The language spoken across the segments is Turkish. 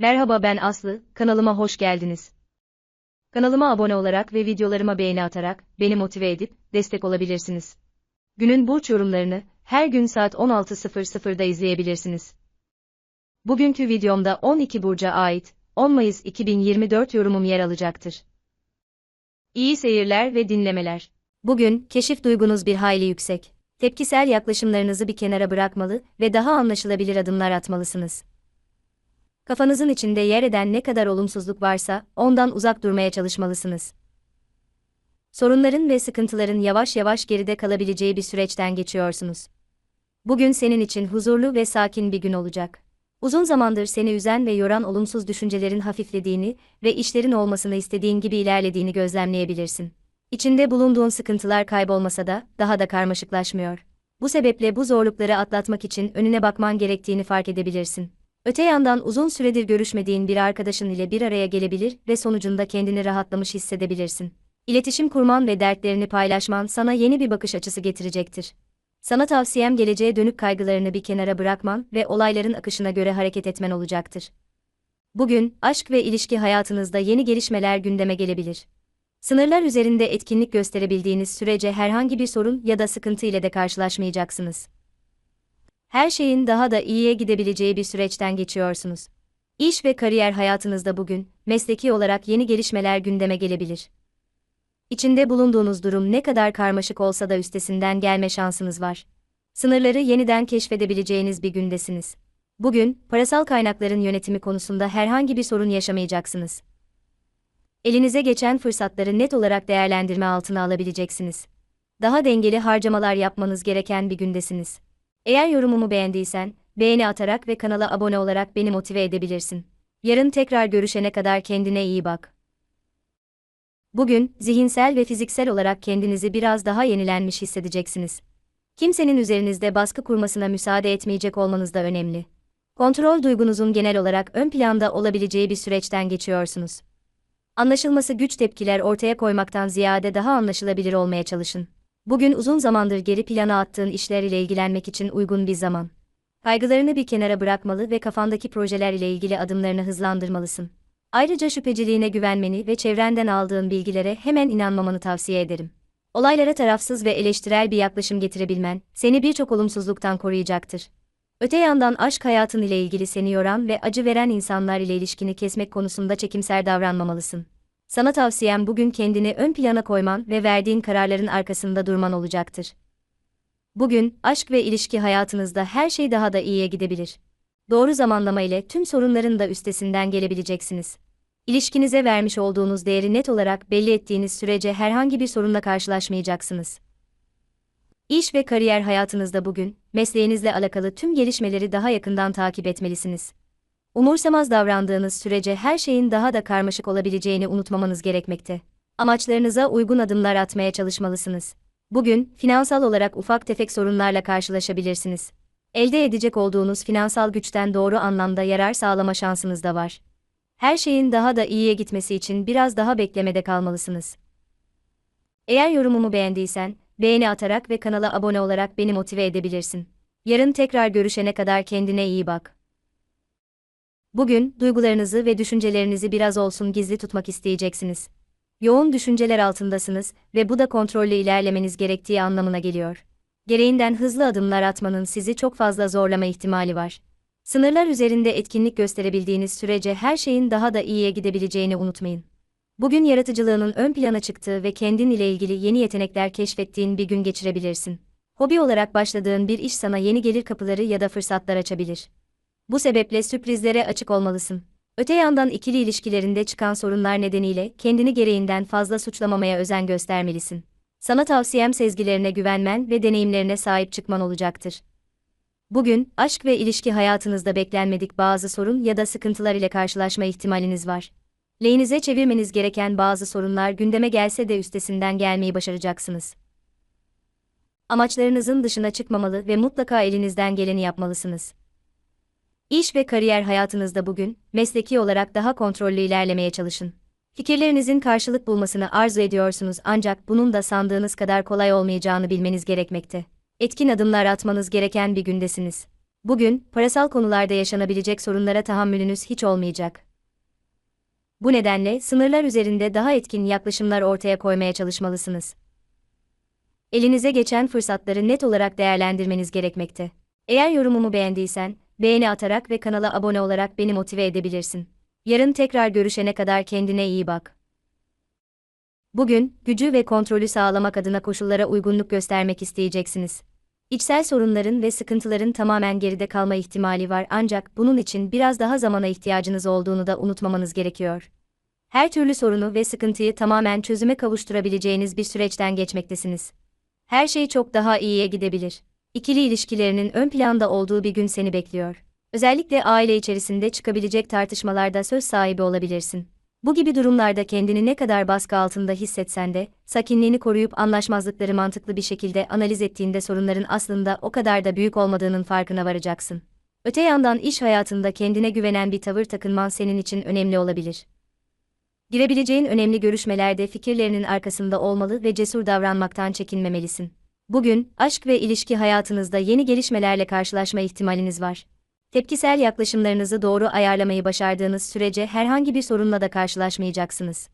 Merhaba ben Aslı, kanalıma hoş geldiniz. Kanalıma abone olarak ve videolarıma beğeni atarak beni motive edip destek olabilirsiniz. Günün burç yorumlarını her gün saat 16.00'da izleyebilirsiniz. Bugünkü videomda 12 burca ait 10 Mayıs 2024 yorumum yer alacaktır. İyi seyirler ve dinlemeler. Bugün keşif duygunuz bir hayli yüksek. Tepkisel yaklaşımlarınızı bir kenara bırakmalı ve daha anlaşılabilir adımlar atmalısınız. Kafanızın içinde yer eden ne kadar olumsuzluk varsa ondan uzak durmaya çalışmalısınız. Sorunların ve sıkıntıların yavaş yavaş geride kalabileceği bir süreçten geçiyorsunuz. Bugün senin için huzurlu ve sakin bir gün olacak. Uzun zamandır seni üzen ve yoran olumsuz düşüncelerin hafiflediğini ve işlerin olmasını istediğin gibi ilerlediğini gözlemleyebilirsin. İçinde bulunduğun sıkıntılar kaybolmasa da daha da karmaşıklaşmıyor. Bu sebeple bu zorlukları atlatmak için önüne bakman gerektiğini fark edebilirsin. Öte yandan uzun süredir görüşmediğin bir arkadaşın ile bir araya gelebilir ve sonucunda kendini rahatlamış hissedebilirsin. İletişim kurman ve dertlerini paylaşman sana yeni bir bakış açısı getirecektir. Sana tavsiyem geleceğe dönük kaygılarını bir kenara bırakman ve olayların akışına göre hareket etmen olacaktır. Bugün, aşk ve ilişki hayatınızda yeni gelişmeler gündeme gelebilir. Sınırlar üzerinde etkinlik gösterebildiğiniz sürece herhangi bir sorun ya da sıkıntı ile de karşılaşmayacaksınız. Her şeyin daha da iyiye gidebileceği bir süreçten geçiyorsunuz. İş ve kariyer hayatınızda bugün, mesleki olarak yeni gelişmeler gündeme gelebilir. İçinde bulunduğunuz durum ne kadar karmaşık olsa da üstesinden gelme şansınız var. Sınırları yeniden keşfedebileceğiniz bir gündesiniz. Bugün, parasal kaynakların yönetimi konusunda herhangi bir sorun yaşamayacaksınız. Elinize geçen fırsatları net olarak değerlendirme altına alabileceksiniz. Daha dengeli harcamalar yapmanız gereken bir gündesiniz. Eğer yorumumu beğendiysen, beğeni atarak ve kanala abone olarak beni motive edebilirsin. Yarın tekrar görüşene kadar kendine iyi bak. Bugün, zihinsel ve fiziksel olarak kendinizi biraz daha yenilenmiş hissedeceksiniz. Kimsenin üzerinizde baskı kurmasına müsaade etmeyecek olmanız da önemli. Kontrol duygunuzun genel olarak ön planda olabileceği bir süreçten geçiyorsunuz. Anlaşılması güç tepkiler ortaya koymaktan ziyade daha anlaşılabilir olmaya çalışın. Bugün uzun zamandır geri plana attığın işler ile ilgilenmek için uygun bir zaman. Kaygılarını bir kenara bırakmalı ve kafandaki projeler ile ilgili adımlarını hızlandırmalısın. Ayrıca şüpheciliğine güvenmeni ve çevrenden aldığın bilgilere hemen inanmamanı tavsiye ederim. Olaylara tarafsız ve eleştirel bir yaklaşım getirebilmen, seni birçok olumsuzluktan koruyacaktır. Öte yandan aşk hayatın ile ilgili seni yoran ve acı veren insanlar ile ilişkini kesmek konusunda çekimser davranmamalısın. Sana tavsiyem bugün kendini ön plana koyman ve verdiğin kararların arkasında durman olacaktır. Bugün, aşk ve ilişki hayatınızda her şey daha da iyiye gidebilir. Doğru zamanlama ile tüm sorunların da üstesinden gelebileceksiniz. İlişkinize vermiş olduğunuz değeri net olarak belli ettiğiniz sürece herhangi bir sorunla karşılaşmayacaksınız. İş ve kariyer hayatınızda bugün, mesleğinizle alakalı tüm gelişmeleri daha yakından takip etmelisiniz. Umursamaz davrandığınız sürece her şeyin daha da karmaşık olabileceğini unutmamanız gerekmekte. Amaçlarınıza uygun adımlar atmaya çalışmalısınız. Bugün, finansal olarak ufak tefek sorunlarla karşılaşabilirsiniz. Elde edecek olduğunuz finansal güçten doğru anlamda yarar sağlama şansınız da var. Her şeyin daha da iyiye gitmesi için biraz daha beklemede kalmalısınız. Eğer yorumumu beğendiysen, beğeni atarak ve kanala abone olarak beni motive edebilirsin. Yarın tekrar görüşene kadar kendine iyi bak. Bugün, duygularınızı ve düşüncelerinizi biraz olsun gizli tutmak isteyeceksiniz. Yoğun düşünceler altındasınız ve bu da kontrollü ilerlemeniz gerektiği anlamına geliyor. Gereğinden hızlı adımlar atmanın sizi çok fazla zorlama ihtimali var. Sınırlar üzerinde etkinlik gösterebildiğiniz sürece her şeyin daha da iyiye gidebileceğini unutmayın. Bugün yaratıcılığının ön plana çıktığı ve kendin ile ilgili yeni yetenekler keşfettiğin bir gün geçirebilirsin. Hobi olarak başladığın bir iş sana yeni gelir kapıları ya da fırsatlar açabilir. Bu sebeple sürprizlere açık olmalısın. Öte yandan ikili ilişkilerinde çıkan sorunlar nedeniyle kendini gereğinden fazla suçlamamaya özen göstermelisin. Sana tavsiyem sezgilerine güvenmen ve deneyimlerine sahip çıkman olacaktır. Bugün, aşk ve ilişki hayatınızda beklenmedik bazı sorun ya da sıkıntılar ile karşılaşma ihtimaliniz var. Lehinize çevirmeniz gereken bazı sorunlar gündeme gelse de üstesinden gelmeyi başaracaksınız. Amaçlarınızın dışına çıkmamalı ve mutlaka elinizden geleni yapmalısınız. İş ve kariyer hayatınızda bugün, mesleki olarak daha kontrollü ilerlemeye çalışın. Fikirlerinizin karşılık bulmasını arzu ediyorsunuz ancak bunun da sandığınız kadar kolay olmayacağını bilmeniz gerekmekte. Etkin adımlar atmanız gereken bir gündesiniz. Bugün, parasal konularda yaşanabilecek sorunlara tahammülünüz hiç olmayacak. Bu nedenle sınırlar üzerinde daha etkin yaklaşımlar ortaya koymaya çalışmalısınız. Elinize geçen fırsatları net olarak değerlendirmeniz gerekmekte. Eğer yorumumu beğendiysen, beğeni atarak ve kanala abone olarak beni motive edebilirsin. Yarın tekrar görüşene kadar kendine iyi bak. Bugün, gücü ve kontrolü sağlamak adına koşullara uygunluk göstermek isteyeceksiniz. İçsel sorunların ve sıkıntıların tamamen geride kalma ihtimali var ancak bunun için biraz daha zamana ihtiyacınız olduğunu da unutmamanız gerekiyor. Her türlü sorunu ve sıkıntıyı tamamen çözüme kavuşturabileceğiniz bir süreçten geçmektesiniz. Her şey çok daha iyiye gidebilir. İkili ilişkilerinin ön planda olduğu bir gün seni bekliyor. Özellikle aile içerisinde çıkabilecek tartışmalarda söz sahibi olabilirsin. Bu gibi durumlarda kendini ne kadar baskı altında hissetsen de, sakinliğini koruyup anlaşmazlıkları mantıklı bir şekilde analiz ettiğinde sorunların aslında o kadar da büyük olmadığının farkına varacaksın. Öte yandan iş hayatında kendine güvenen bir tavır takınman senin için önemli olabilir. Girebileceğin önemli görüşmelerde fikirlerinin arkasında olmalı ve cesur davranmaktan çekinmemelisin. Bugün, aşk ve ilişki hayatınızda yeni gelişmelerle karşılaşma ihtimaliniz var. Tepkisel yaklaşımlarınızı doğru ayarlamayı başardığınız sürece herhangi bir sorunla da karşılaşmayacaksınız.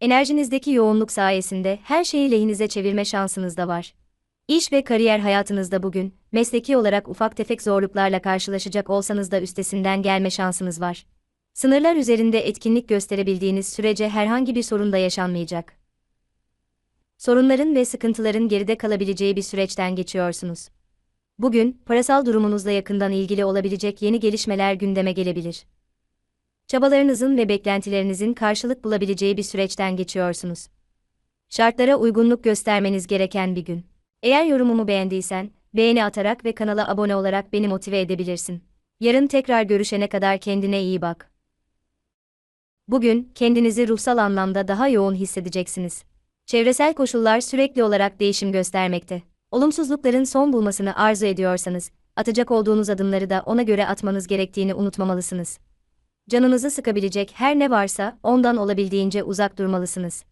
Enerjinizdeki yoğunluk sayesinde her şeyi lehinize çevirme şansınız da var. İş ve kariyer hayatınızda bugün, mesleki olarak ufak tefek zorluklarla karşılaşacak olsanız da üstesinden gelme şansınız var. Sınırlar üzerinde etkinlik gösterebildiğiniz sürece herhangi bir sorun da yaşanmayacak. Sorunların ve sıkıntıların geride kalabileceği bir süreçten geçiyorsunuz. Bugün, parasal durumunuzla yakından ilgili olabilecek yeni gelişmeler gündeme gelebilir. Çabalarınızın ve beklentilerinizin karşılık bulabileceği bir süreçten geçiyorsunuz. Şartlara uygunluk göstermeniz gereken bir gün. Eğer yorumumu beğendiysen, beğeni atarak ve kanala abone olarak beni motive edebilirsin. Yarın tekrar görüşene kadar kendine iyi bak. Bugün, kendinizi ruhsal anlamda daha yoğun hissedeceksiniz. Çevresel koşullar sürekli olarak değişim göstermekte. Olumsuzlukların son bulmasını arzu ediyorsanız, atacak olduğunuz adımları da ona göre atmanız gerektiğini unutmamalısınız. Canınızı sıkabilecek her ne varsa ondan olabildiğince uzak durmalısınız.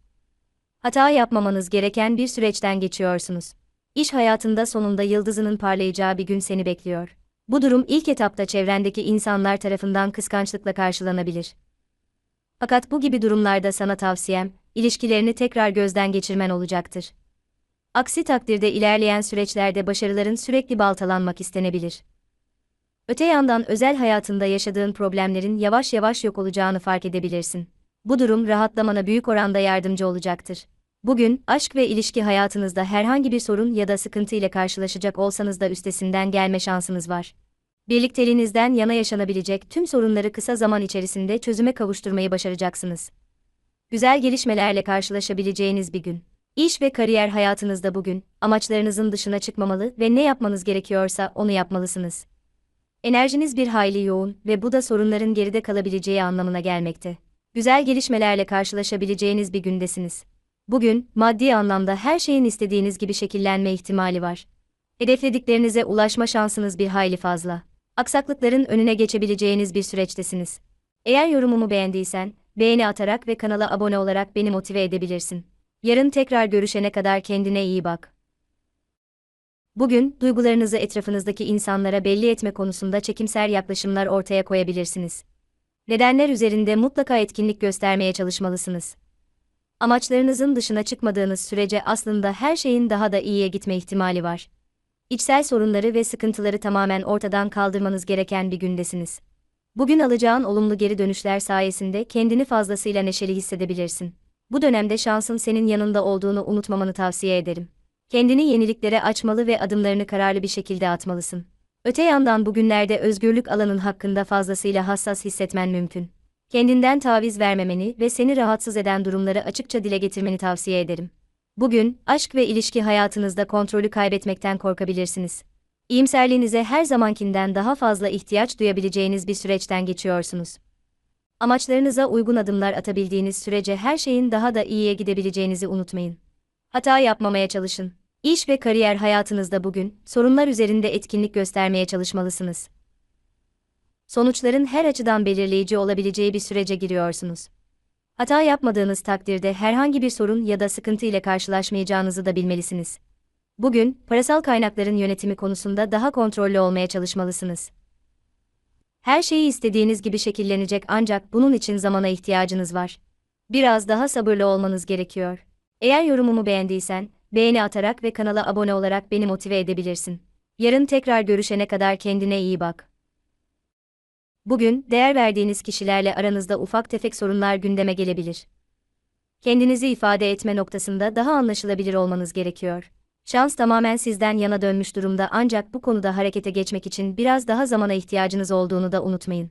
Hata yapmamanız gereken bir süreçten geçiyorsunuz. İş hayatında sonunda yıldızının parlayacağı bir gün seni bekliyor. Bu durum ilk etapta çevrendeki insanlar tarafından kıskançlıkla karşılanabilir. Fakat bu gibi durumlarda sana tavsiyem, ilişkilerini tekrar gözden geçirmen olacaktır. Aksi takdirde ilerleyen süreçlerde başarıların sürekli baltalanmak istenebilir. Öte yandan özel hayatında yaşadığın problemlerin yavaş yavaş yok olacağını fark edebilirsin. Bu durum rahatlamana büyük oranda yardımcı olacaktır. Bugün, aşk ve ilişki hayatınızda herhangi bir sorun ya da sıkıntı ile karşılaşacak olsanız da üstesinden gelme şansınız var. Birlikteliğinizden yana yaşanabilecek tüm sorunları kısa zaman içerisinde çözüme kavuşturmayı başaracaksınız. Güzel gelişmelerle karşılaşabileceğiniz bir gün. İş ve kariyer hayatınızda bugün, amaçlarınızın dışına çıkmamalı ve ne yapmanız gerekiyorsa onu yapmalısınız. Enerjiniz bir hayli yoğun ve bu da sorunların geride kalabileceği anlamına gelmekte. Güzel gelişmelerle karşılaşabileceğiniz bir gündesiniz. Bugün, maddi anlamda her şeyin istediğiniz gibi şekillenme ihtimali var. Hedeflediklerinize ulaşma şansınız bir hayli fazla. Aksaklıkların önüne geçebileceğiniz bir süreçtesiniz. Eğer yorumumu beğendiysen, beğeni atarak ve kanala abone olarak beni motive edebilirsin. Yarın tekrar görüşene kadar kendine iyi bak. Bugün, duygularınızı etrafınızdaki insanlara belli etme konusunda çekimser yaklaşımlar ortaya koyabilirsiniz. Nedenler üzerinde mutlaka etkinlik göstermeye çalışmalısınız. Amaçlarınızın dışına çıkmadığınız sürece aslında her şeyin daha da iyiye gitme ihtimali var. İçsel sorunları ve sıkıntıları tamamen ortadan kaldırmanız gereken bir gündesiniz. Bugün alacağın olumlu geri dönüşler sayesinde kendini fazlasıyla neşeli hissedebilirsin. Bu dönemde şansın senin yanında olduğunu unutmamanı tavsiye ederim. Kendini yeniliklere açmalı ve adımlarını kararlı bir şekilde atmalısın. Öte yandan bugünlerde özgürlük alanın hakkında fazlasıyla hassas hissetmen mümkün. Kendinden taviz vermemeni ve seni rahatsız eden durumları açıkça dile getirmeni tavsiye ederim. Bugün, aşk ve ilişki hayatınızda kontrolü kaybetmekten korkabilirsiniz. İyimserliğinize her zamankinden daha fazla ihtiyaç duyabileceğiniz bir süreçten geçiyorsunuz. Amaçlarınıza uygun adımlar atabildiğiniz sürece her şeyin daha da iyiye gidebileceğinizi unutmayın. Hata yapmamaya çalışın. İş ve kariyer hayatınızda bugün, sorunlar üzerinde etkinlik göstermeye çalışmalısınız. Sonuçların her açıdan belirleyici olabileceği bir sürece giriyorsunuz. Hata yapmadığınız takdirde herhangi bir sorun ya da sıkıntı ile karşılaşmayacağınızı da bilmelisiniz. Bugün, parasal kaynakların yönetimi konusunda daha kontrollü olmaya çalışmalısınız. Her şeyi istediğiniz gibi şekillenecek ancak bunun için zamana ihtiyacınız var. Biraz daha sabırlı olmanız gerekiyor. Eğer yorumumu beğendiysen, beğeni atarak ve kanala abone olarak beni motive edebilirsin. Yarın tekrar görüşene kadar kendine iyi bak. Bugün, değer verdiğiniz kişilerle aranızda ufak tefek sorunlar gündeme gelebilir. Kendinizi ifade etme noktasında daha anlaşılabilir olmanız gerekiyor. Şans tamamen sizden yana dönmüş durumda ancak bu konuda harekete geçmek için biraz daha zamana ihtiyacınız olduğunu da unutmayın.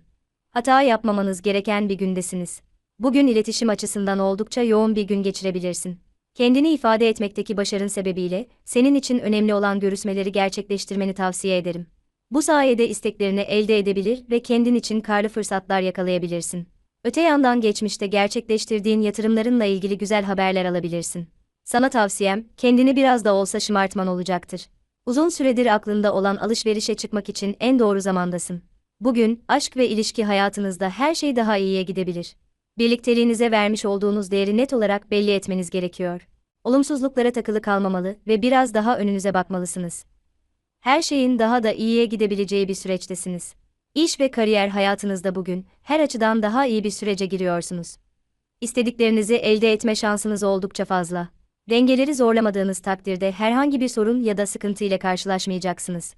Hata yapmamanız gereken bir gündesiniz. Bugün iletişim açısından oldukça yoğun bir gün geçirebilirsin. Kendini ifade etmekteki başarın sebebiyle, senin için önemli olan görüşmeleri gerçekleştirmeni tavsiye ederim. Bu sayede isteklerini elde edebilir ve kendin için karlı fırsatlar yakalayabilirsin. Öte yandan geçmişte gerçekleştirdiğin yatırımlarınla ilgili güzel haberler alabilirsin. Sana tavsiyem, kendini biraz da olsa şımartman olacaktır. Uzun süredir aklında olan alışverişe çıkmak için en doğru zamandasın. Bugün, aşk ve ilişki hayatınızda her şey daha iyiye gidebilir. Birlikteliğinize vermiş olduğunuz değeri net olarak belli etmeniz gerekiyor. Olumsuzluklara takılı kalmamalı ve biraz daha önünüze bakmalısınız. Her şeyin daha da iyiye gidebileceği bir süreçtesiniz. İş ve kariyer hayatınızda bugün her açıdan daha iyi bir sürece giriyorsunuz. İstediklerinizi elde etme şansınız oldukça fazla. Dengeleri zorlamadığınız takdirde herhangi bir sorun ya da sıkıntı ile karşılaşmayacaksınız.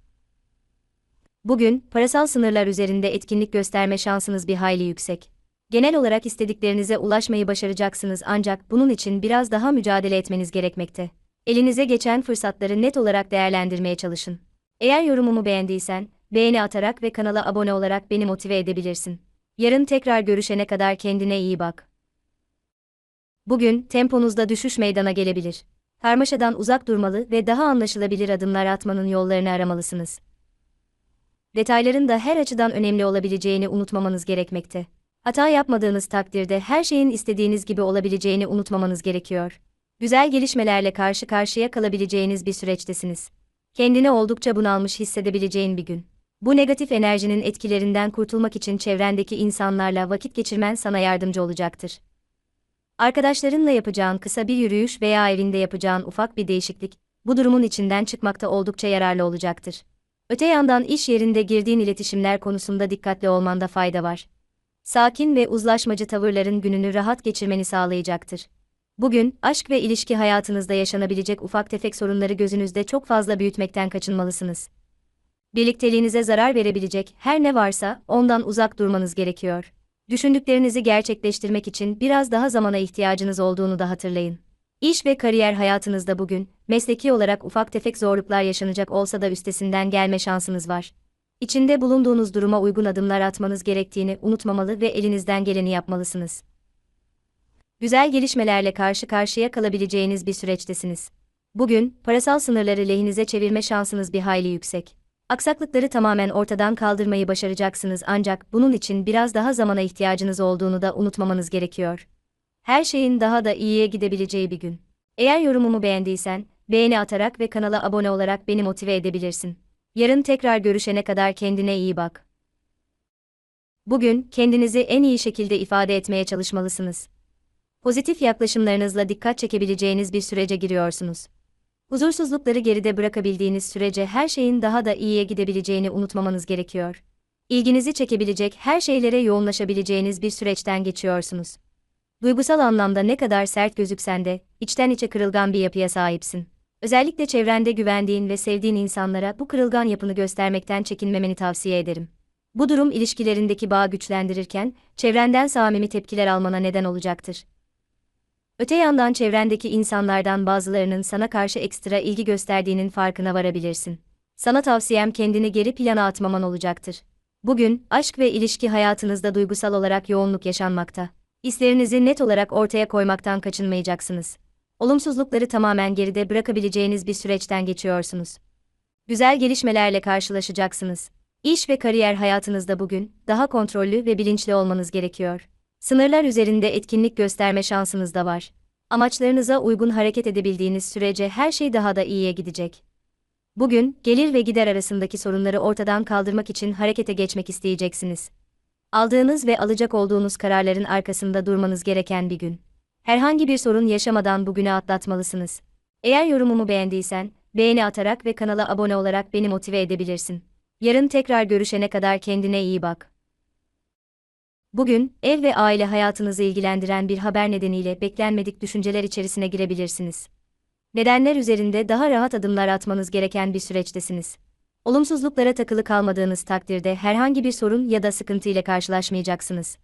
Bugün, parasal sınırlar üzerinde etkinlik gösterme şansınız bir hayli yüksek. Genel olarak istediklerinize ulaşmayı başaracaksınız ancak bunun için biraz daha mücadele etmeniz gerekmekte. Elinize geçen fırsatları net olarak değerlendirmeye çalışın. Eğer yorumumu beğendiysen, beğeni atarak ve kanala abone olarak beni motive edebilirsin. Yarın tekrar görüşene kadar kendine iyi bak. Bugün, temponuzda düşüş meydana gelebilir. Karmaşadan uzak durmalı ve daha anlaşılabilir adımlar atmanın yollarını aramalısınız. Detayların da her açıdan önemli olabileceğini unutmamanız gerekmekte. Hata yapmadığınız takdirde her şeyin istediğiniz gibi olabileceğini unutmamanız gerekiyor. Güzel gelişmelerle karşı karşıya kalabileceğiniz bir süreçtesiniz. Kendini oldukça bunalmış hissedebileceğin bir gün. Bu negatif enerjinin etkilerinden kurtulmak için çevrendeki insanlarla vakit geçirmen sana yardımcı olacaktır. Arkadaşlarınla yapacağın kısa bir yürüyüş veya evinde yapacağın ufak bir değişiklik, bu durumun içinden çıkmakta oldukça yararlı olacaktır. Öte yandan iş yerinde girdiğin iletişimler konusunda dikkatli olmanda fayda var. Sakin ve uzlaşmacı tavırların gününü rahat geçirmeni sağlayacaktır. Bugün, aşk ve ilişki hayatınızda yaşanabilecek ufak tefek sorunları gözünüzde çok fazla büyütmekten kaçınmalısınız. Birlikteliğinize zarar verebilecek her ne varsa ondan uzak durmanız gerekiyor. Düşündüklerinizi gerçekleştirmek için biraz daha zamana ihtiyacınız olduğunu da hatırlayın. İş ve kariyer hayatınızda bugün, mesleki olarak ufak tefek zorluklar yaşanacak olsa da üstesinden gelme şansınız var. İçinde bulunduğunuz duruma uygun adımlar atmanız gerektiğini unutmamalı ve elinizden geleni yapmalısınız. Güzel gelişmelerle karşı karşıya kalabileceğiniz bir süreçtesiniz. Bugün, parasal sınırları lehinize çevirme şansınız bir hayli yüksek. Aksaklıkları tamamen ortadan kaldırmayı başaracaksınız ancak bunun için biraz daha zamana ihtiyacınız olduğunu da unutmamanız gerekiyor. Her şeyin daha da iyiye gidebileceği bir gün. Eğer yorumumu beğendiysen, beğeni atarak ve kanala abone olarak beni motive edebilirsin. Yarın tekrar görüşene kadar kendine iyi bak. Bugün kendinizi en iyi şekilde ifade etmeye çalışmalısınız. Pozitif yaklaşımlarınızla dikkat çekebileceğiniz bir sürece giriyorsunuz. Huzursuzlukları geride bırakabildiğiniz sürece her şeyin daha da iyiye gidebileceğini unutmamanız gerekiyor. İlginizi çekebilecek her şeylere yoğunlaşabileceğiniz bir süreçten geçiyorsunuz. Duygusal anlamda ne kadar sert gözüksen de, içten içe kırılgan bir yapıya sahipsin. Özellikle çevrende güvendiğin ve sevdiğin insanlara bu kırılgan yapını göstermekten çekinmemeni tavsiye ederim. Bu durum ilişkilerindeki bağı güçlendirirken, çevrenden samimi tepkiler almana neden olacaktır. Öte yandan çevrendeki insanlardan bazılarının sana karşı ekstra ilgi gösterdiğinin farkına varabilirsin. Sana tavsiyem kendini geri plana atmaman olacaktır. Bugün, aşk ve ilişki hayatınızda duygusal olarak yoğunluk yaşanmakta. İslerinizi net olarak ortaya koymaktan kaçınmayacaksınız. Olumsuzlukları tamamen geride bırakabileceğiniz bir süreçten geçiyorsunuz. Güzel gelişmelerle karşılaşacaksınız. İş ve kariyer hayatınızda bugün daha kontrollü ve bilinçli olmanız gerekiyor. Sınırlar üzerinde etkinlik gösterme şansınız da var. Amaçlarınıza uygun hareket edebildiğiniz sürece her şey daha da iyiye gidecek. Bugün, gelir ve gider arasındaki sorunları ortadan kaldırmak için harekete geçmek isteyeceksiniz. Aldığınız ve alacak olduğunuz kararların arkasında durmanız gereken bir gün. Herhangi bir sorun yaşamadan bugünü atlatmalısınız. Eğer yorumumu beğendiysen, beğeni atarak ve kanala abone olarak beni motive edebilirsin. Yarın tekrar görüşene kadar kendine iyi bak. Bugün, ev ve aile hayatınızı ilgilendiren bir haber nedeniyle beklenmedik düşünceler içerisine girebilirsiniz. Nedenler üzerinde daha rahat adımlar atmanız gereken bir süreçtesiniz. Olumsuzluklara takılı kalmadığınız takdirde herhangi bir sorun ya da sıkıntı ile karşılaşmayacaksınız.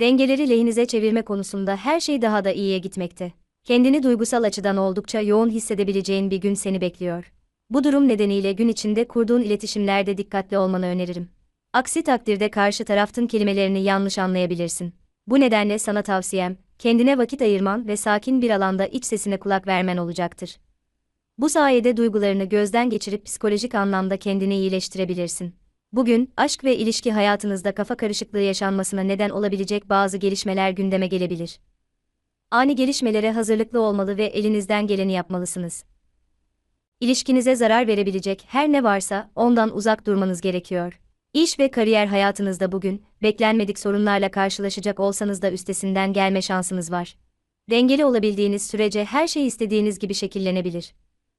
Dengeleri lehinize çevirme konusunda her şey daha da iyiye gitmekte. Kendini duygusal açıdan oldukça yoğun hissedebileceğin bir gün seni bekliyor. Bu durum nedeniyle gün içinde kurduğun iletişimlerde dikkatli olmanı öneririm. Aksi takdirde karşı tarafın kelimelerini yanlış anlayabilirsin. Bu nedenle sana tavsiyem, kendine vakit ayırman ve sakin bir alanda iç sesine kulak vermen olacaktır. Bu sayede duygularını gözden geçirip psikolojik anlamda kendini iyileştirebilirsin. Bugün, aşk ve ilişki hayatınızda kafa karışıklığı yaşanmasına neden olabilecek bazı gelişmeler gündeme gelebilir. Ani gelişmelere hazırlıklı olmalı ve elinizden geleni yapmalısınız. İlişkinize zarar verebilecek her ne varsa ondan uzak durmanız gerekiyor. İş ve kariyer hayatınızda bugün, beklenmedik sorunlarla karşılaşacak olsanız da üstesinden gelme şansınız var. Dengeli olabildiğiniz sürece her şey istediğiniz gibi şekillenebilir.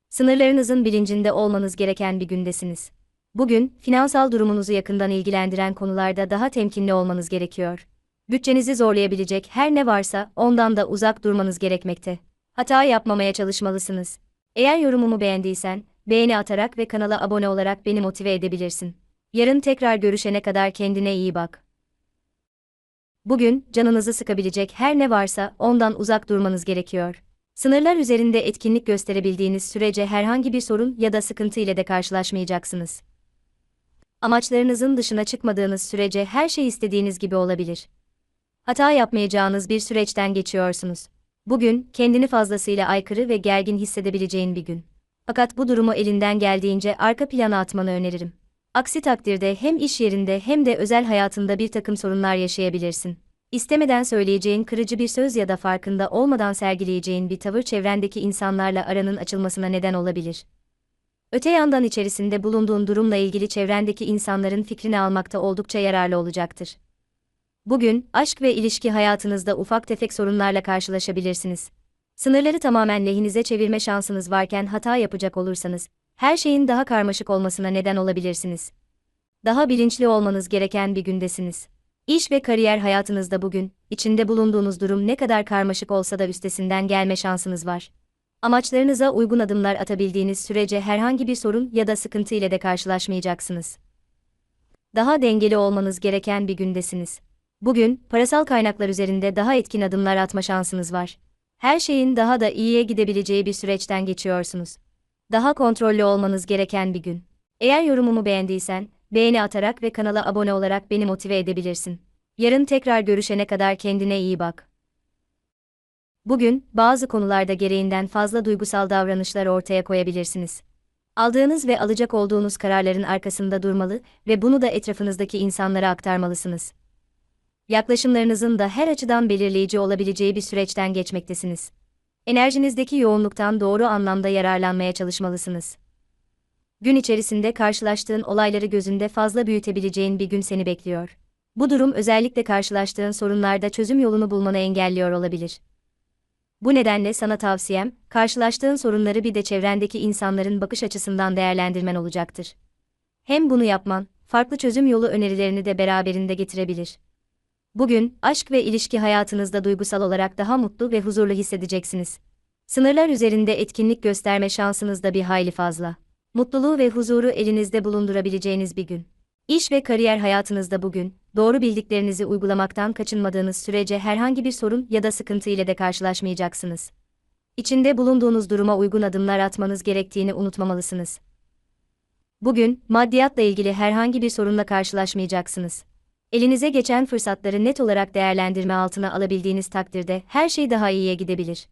Sınırlarınızın bilincinde olmanız gereken bir gündesiniz. Bugün, finansal durumunuzu yakından ilgilendiren konularda daha temkinli olmanız gerekiyor. Bütçenizi zorlayabilecek her ne varsa ondan da uzak durmanız gerekmekte. Hata yapmamaya çalışmalısınız. Eğer yorumumu beğendiysen, beğeni atarak ve kanala abone olarak beni motive edebilirsin. Yarın tekrar görüşene kadar kendine iyi bak. Bugün, canınızı sıkabilecek her ne varsa ondan uzak durmanız gerekiyor. Sınırlar üzerinde etkinlik gösterebildiğiniz sürece herhangi bir sorun ya da sıkıntı ile de karşılaşmayacaksınız. Amaçlarınızın dışına çıkmadığınız sürece her şey istediğiniz gibi olabilir. Hata yapmayacağınız bir süreçten geçiyorsunuz. Bugün, kendini fazlasıyla aykırı ve gergin hissedebileceğin bir gün. Fakat bu durumu elinden geldiğince arka plana atmanı öneririm. Aksi takdirde hem iş yerinde hem de özel hayatında bir takım sorunlar yaşayabilirsin. İstemeden söyleyeceğin kırıcı bir söz ya da farkında olmadan sergileyeceğin bir tavır çevrendeki insanlarla aranın açılmasına neden olabilir. Öte yandan içerisinde bulunduğun durumla ilgili çevrendeki insanların fikrini almakta oldukça yararlı olacaktır. Bugün, aşk ve ilişki hayatınızda ufak tefek sorunlarla karşılaşabilirsiniz. Sınırları tamamen lehinize çevirme şansınız varken hata yapacak olursanız, her şeyin daha karmaşık olmasına neden olabilirsiniz. Daha bilinçli olmanız gereken bir gündesiniz. İş ve kariyer hayatınızda bugün, içinde bulunduğunuz durum ne kadar karmaşık olsa da üstesinden gelme şansınız var. Amaçlarınıza uygun adımlar atabildiğiniz sürece herhangi bir sorun ya da sıkıntı ile de karşılaşmayacaksınız. Daha dengeli olmanız gereken bir gündesiniz. Bugün, parasal kaynaklar üzerinde daha etkin adımlar atma şansınız var. Her şeyin daha da iyiye gidebileceği bir süreçten geçiyorsunuz. Daha kontrollü olmanız gereken bir gün. Eğer yorumumu beğendiysen, beğeni atarak ve kanala abone olarak beni motive edebilirsin. Yarın tekrar görüşene kadar kendine iyi bak. Bugün, bazı konularda gereğinden fazla duygusal davranışlar ortaya koyabilirsiniz. Aldığınız ve alacak olduğunuz kararların arkasında durmalı ve bunu da etrafınızdaki insanlara aktarmalısınız. Yaklaşımlarınızın da her açıdan belirleyici olabileceği bir süreçten geçmektesiniz. Enerjinizdeki yoğunluktan doğru anlamda yararlanmaya çalışmalısınız. Gün içerisinde karşılaştığın olayları gözünde fazla büyütebileceğin bir gün seni bekliyor. Bu durum özellikle karşılaştığın sorunlarda çözüm yolunu bulmanı engelliyor olabilir. Bu nedenle sana tavsiyem, karşılaştığın sorunları bir de çevrendeki insanların bakış açısından değerlendirmen olacaktır. Hem bunu yapman, farklı çözüm yolu önerilerini de beraberinde getirebilir. Bugün, aşk ve ilişki hayatınızda duygusal olarak daha mutlu ve huzurlu hissedeceksiniz. Sınırlar üzerinde etkinlik gösterme şansınız da bir hayli fazla. Mutluluğu ve huzuru elinizde bulundurabileceğiniz bir gün. İş ve kariyer hayatınızda bugün, doğru bildiklerinizi uygulamaktan kaçınmadığınız sürece herhangi bir sorun ya da sıkıntı ile de karşılaşmayacaksınız. İçinde bulunduğunuz duruma uygun adımlar atmanız gerektiğini unutmamalısınız. Bugün, maddiyatla ilgili herhangi bir sorunla karşılaşmayacaksınız. Elinize geçen fırsatları net olarak değerlendirme altına alabildiğiniz takdirde her şey daha iyiye gidebilir.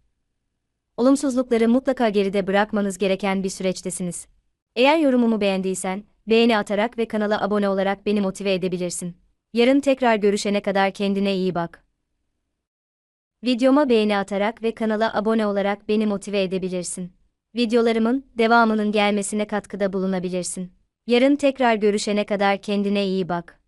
Olumsuzlukları mutlaka geride bırakmanız gereken bir süreçtesiniz. Eğer yorumumu beğendiysen, beğeni atarak ve kanala abone olarak beni motive edebilirsin. Yarın tekrar görüşene kadar kendine iyi bak. Videoma beğeni atarak ve kanala abone olarak beni motive edebilirsin. Videolarımın devamının gelmesine katkıda bulunabilirsin. Yarın tekrar görüşene kadar kendine iyi bak.